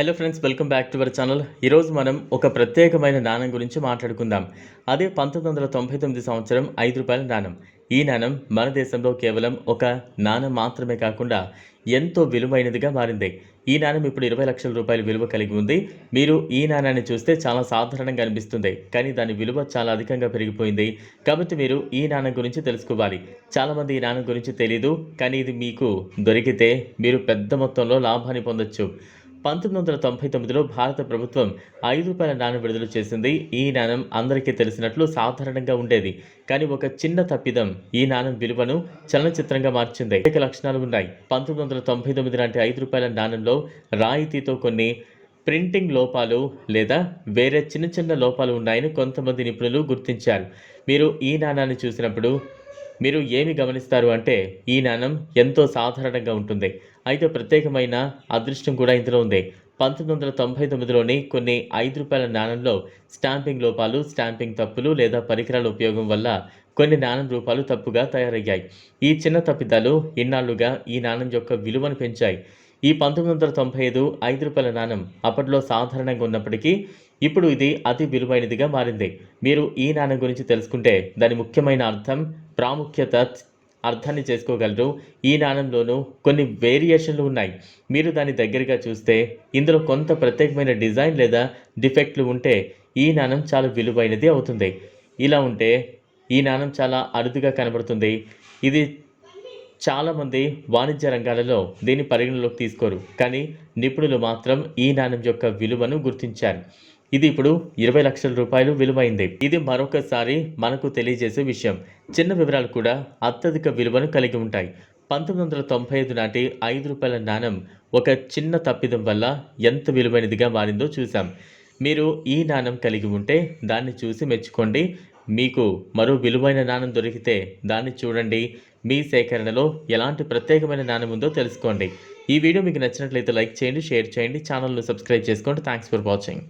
Hello friends welcome back to our channel ఈరోజు మనం ఒక ప్రత్యేకమైన నాణం గురించి మాట్లాడుకుందాం. అదే పంతొమ్మిది వందల తొంభై తొమ్మిది సంవత్సరం ఐదు రూపాయల నాణం. ఈ నాణం మన దేశంలో కేవలం ఒక నాణం మాత్రమే కాకుండా ఎంతో విలువైనదిగా మారింది. ఈ నాణం ఇప్పుడు ఇరవై లక్షల రూపాయల విలువ కలిగి ఉంది. మీరు ఈ నాణాన్ని చూస్తే చాలా సాధారణంగా అనిపిస్తుంది. కానీ దాని విలువ చాలా అధికంగా పెరిగిపోయింది. కాబట్టి మీరు ఈ నాణం గురించి తెలుసుకోవాలి. చాలామంది ఈ నాణం గురించి తెలియదు కానీ ఇది మీకు దొరికితే మీరు పెద్ద మొత్తంలో లాభాన్ని పొందొచ్చు. పంతొమ్మిది వందల తొంభై తొమ్మిదిలో భారత ప్రభుత్వం ఐదు రూపాయల నాణ్యం విడుదల చేసింది. ఈ నాణం అందరికీ తెలిసినట్లు సాధారణంగా ఉండేది. కానీ ఒక చిన్న తప్పిదం ఈ నాణం విలువను చలనచిత్రంగా మార్చింది. అనేక లక్షణాలు ఉన్నాయి. పంతొమ్మిది వందల తొంభై తొమ్మిది నాటి ఐదు రూపాయల నాణంలో రాయితీతో కొన్ని ప్రింటింగ్ లోపాలు లేదా వేరే చిన్న చిన్న లోపాలు ఉన్నాయని కొంతమంది నిపుణులు గుర్తించారు. మీరు ఈ నాణాన్ని చూసినప్పుడు మీరు ఏమి గమనిస్తారు అంటే ఈ నాణం ఎంతో సాధారణంగా ఉంటుంది. అయితే ప్రత్యేకమైన అదృష్టం కూడా ఇందులో ఉంది. పంతొమ్మిది వందల తొంభై తొమ్మిదిలోని కొన్ని ఐదు రూపాయల నాణంలో స్టాంపింగ్ లోపాలు స్టాంపింగ్ తప్పులు లేదా పరికరాల ఉపయోగం వల్ల కొన్ని నాణం రూపాలు తప్పుగా తయారయ్యాయి. ఈ చిన్న తప్పిదాలు ఇన్నాళ్ళుగా ఈ నాణం యొక్క విలువను పెంచాయి. ఈ పంతొమ్మిది వందల తొంభై ఐదు ఐదు రూపాయల నాణం అప్పట్లో సాధారణంగా ఉన్నప్పటికీ ఇప్పుడు ఇది అతి విలువైనదిగా మారింది. మీరు ఈ నాణం గురించి తెలుసుకుంటే దాని ముఖ్యమైన అర్థం ప్రాముఖ్యత అర్థాన్ని చేసుకోగలరు. ఈ నాణంలోనూ కొన్ని వేరియేషన్లు ఉన్నాయి. మీరు దాని దగ్గరగా చూస్తే ఇందులో కొంత ప్రత్యేకమైన డిజైన్ లేదా డిఫెక్ట్లు ఉంటే ఈ నాణం చాలా విలువైనది అవుతుంది. ఇలా ఉంటే ఈ నాణం చాలా అరుదుగా కనబడుతుంది. ఇది చాలామంది వాణిజ్య రంగాలలో దీన్ని పరిగణలోకి తీసుకోరు. కానీ నిపుణులు మాత్రం ఈ నాణం యొక్క విలువను గుర్తించారు. ఇది ఇప్పుడు ఇరవై లక్షల రూపాయలు విలువైంది. ఇది మరొకసారి మనకు తెలియజేసే విషయం. చిన్న వివరాలు కూడా అత్యధిక విలువను కలిగి ఉంటాయి. పంతొమ్మిది వందల తొంభై ఐదు నాటి ఐదు రూపాయల నాణం ఒక చిన్న తప్పిదం వల్ల ఎంత విలువైనదిగా మారిందో చూసాం మీరు ఈ నాణం కలిగి ఉంటే దాన్ని చూసి మెచ్చుకోండి. మీకు మరో విలువైన నాణం దొరికితే దాన్ని చూడండి. మీ సేకరణలో ఎలాంటి ప్రత్యేకమైన నాణం ఉందో తెలుసుకోండి. ఈ వీడియో మీకు నచ్చినట్లయితే లైక్ చేయండి షేర్ చేయండి ఛానల్ను సబ్స్క్రైబ్ చేసుకోండి. Thanks for watching